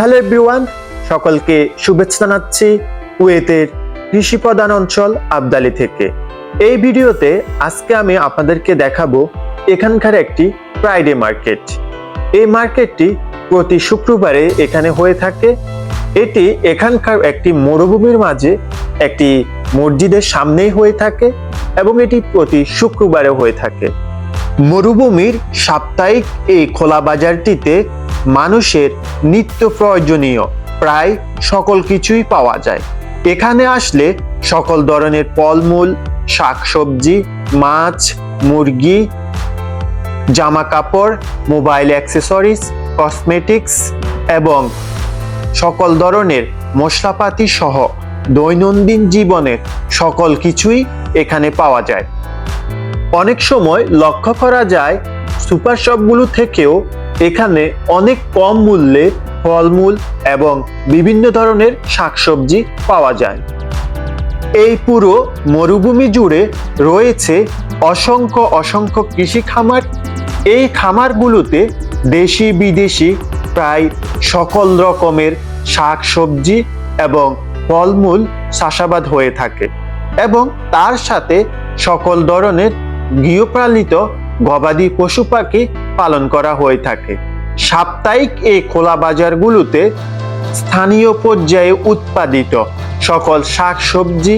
Hello everyone সকলকে শুভেচ্ছা জানাচ্ছি কুয়েতের কৃষি প্রধান অঞ্চল আবদালি থেকে। এই ভিডিওতে আজকে আমি আপনাদেরকে দেখাবো এখানকার একটি ফ্রাইডে মার্কেট এই মার্কেটটি প্রতি শুক্রবারে এখানে হয়ে থাকে। এটি এখানকার একটি মরুভূমির মাঝে একটি মসজিদের সামনেই হয়ে থাকে এবং এটি প্রতি শুক্রবারে হয়ে থাকে। মরুভূমির সাপ্তাহিক এই খোলা বাজারটিতে মানুষের নিত্য প্রয়োজনীয় প্রায় সকল কিছুই পাওয়া যায়। এখানে আসলে সকল ধরনের ফলমূল, শাকসবজি, মাছ, মুরগি জামা কাপড় মোবাইল অ্যাক্সেসরিজ, কসমেটিক্স এবং সকল ধরনের মশলাপাতি সহ দৈনন্দিন জীবনের সকল কিছুই এখানে পাওয়া যায়। অনেক সময় লক্ষ্য করা যায় সুপার শপগুলো থেকেও এখানে অনেক কম মূল্যে ফলমূল এবং বিভিন্ন ধরনের শাকসবজি পাওয়া যায়। এই পুরো মরুভূমি জুড়ে রয়েছে অসংখ্য অসংখ্য কৃষি খামার এই খামারগুলোতে দেশি বিদেশি প্রায় সকল রকমের শাকসবজি এবং ফলমূল চাষাবাদ হয়ে থাকে এবং তার সাথে সকল ধরনের গৃহপালিত গবাদি পশু পাখি পালন করা হয়ে থাকে। সাপ্তাহিক এই খোলা বাজারগুলোতে স্থানীয় পর্যায়ে উৎপাদিত সকল শাকসবজি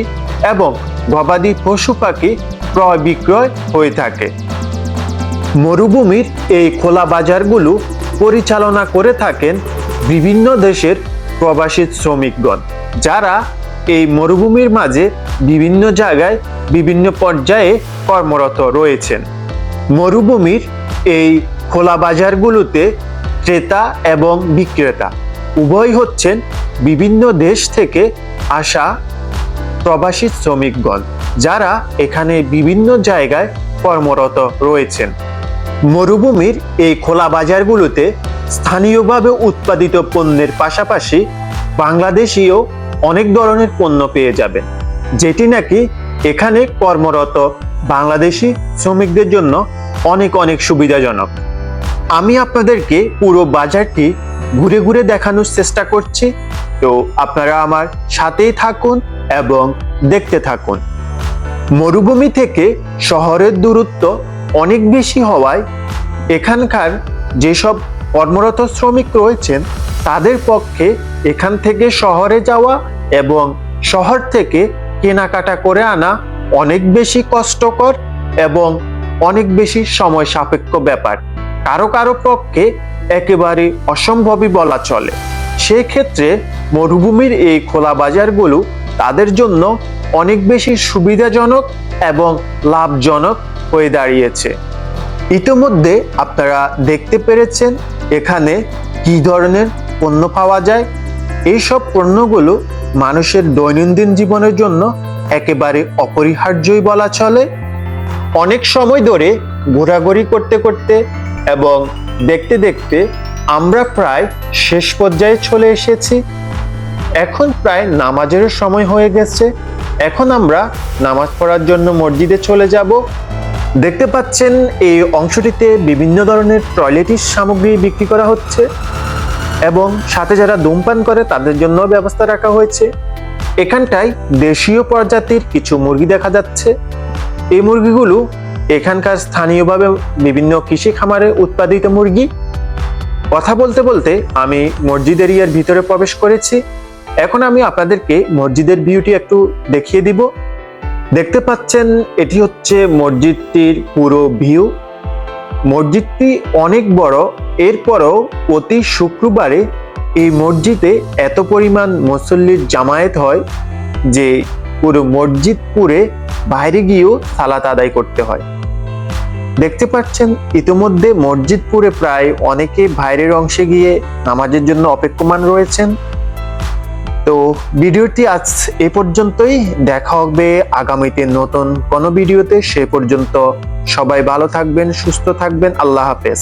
এবং গবাদি পশু পাখি ক্রয় বিক্রয় হয়ে থাকে। মরুভূমির এই খোলা বাজারগুলো পরিচালনা করে থাকেন বিভিন্ন দেশের প্রবাসী শ্রমিকগণ, যারা এই মরুভূমির মাঝে বিভিন্ন জায়গায় বিভিন্ন পর্যায়ে কর্মরত রয়েছেন। মরুভূমির এই খোলা বাজারগুলোতে ক্রেতা এবং বিক্রেতা উভয় হচ্ছেন বিভিন্ন দেশ থেকে আসা প্রবাসী শ্রমিকগণ যারা এখানে বিভিন্ন জায়গায় কর্মরত রয়েছেন। মরুভূমির এই খোলা বাজারগুলোতে স্থানীয়ভাবে উৎপাদিত পণ্যের পাশাপাশি বাংলাদেশীয় অনেক ধরনের পণ্য পেয়ে যাবেন যেটি নাকি এখানে কর্মরত বাংলাদেশি শ্রমিকদের জন্য অনেক অনেক সুবিধাজনক। আমি আপনাদেরকে পুরো বাজারটি ঘুরে ঘুরে দেখানোর চেষ্টা করছি। তো আপনারা আমার সাথেই থাকুন এবং দেখতে থাকুন। মরুভূমি থেকে শহরের দূরত্ব অনেক বেশি হওয়ায় এখানকার যেসব কর্মরত শ্রমিক রয়েছেন, তাদের পক্ষে এখান থেকে শহরে যাওয়া এবং শহর থেকে কেনাকাটা করে আনা অনেক বেশি কষ্টকর এবং অনেক বেশি সময় সাপেক্ষ ব্যাপার। কারও কারও পক্ষে একেবারে অসম্ভবই বলা চলে। সেক্ষেত্রে মরুভূমির এই খোলা বাজারগুলো তাদের জন্য অনেক বেশি সুবিধাজনক এবং লাভজনক হয়ে দাঁড়িয়েছে। ইতিমধ্যে আপনারা দেখতে পেরেছেন এখানে কি ধরনের পণ্য পাওয়া যায়। এইসব পণ্যগুলো মানুষের দৈনন্দিন জীবনের জন্য একেবারে অপরিহার্যই বলা চলে। অনেক সময় ধরে ঘোরাঘুরি করতে করতে এবং দেখতে দেখতে আমরা প্রায় শেষ পর্যায়ে চলে এসেছি। এখন প্রায় নামাজের সময় হয়ে গেছে। এখন আমরা নামাজ পড়ার জন্য মসজিদে চলে যাব। দেখতে পাচ্ছেন এই অংশটিতে বিভিন্ন ধরনের টয়লেটিস সামগ্রী বিক্রি করা হচ্ছে এবং সাথে যারা ধূমপান করে তাদের জন্য ব্যবস্থা রাখা হয়েছে। এখানটায় দেশীয় প্রজাতির কিছু মুরগি দেখা যাচ্ছে। এই মুরগিগুলো এখানকার স্থানীয়ভাবে বিভিন্ন কৃষি খামারে উৎপাদিত মুরগি। কথা বলতে বলতে আমি মসজিদ এরিয়ার ভিতরে প্রবেশ করেছি। এখন আমি আপনাদেরকে মসজিদের ভিউটি একটু দেখিয়ে দিব। দেখতে পাচ্ছেন, এটি হচ্ছে মসজিদটির পুরো ভিউ মসজিদটি অনেক বড়, এরপরও প্রতি শুক্রবারে এই মসজিদে এত পরিমাণ মুসল্লির জামায়াত হয় যে পুরো মসজিদ পুরে বাইরে গিয়েও সালাত আদায় করতে হয়। দেখতে পাচ্ছেন, ইতিমধ্যে মসজিদপুরে প্রায় অনেকে বাইরের অংশে গিয়ে নামাজের জন্য অপেক্ষমান রয়েছেন। তো ভিডিওটি আজ এ পর্যন্তই। দেখা হবে আগামীতে নতুন কোনো ভিডিওতে। সে পর্যন্ত সবাই ভালো থাকবেন, সুস্থ থাকবেন। আল্লাহ হাফেজ।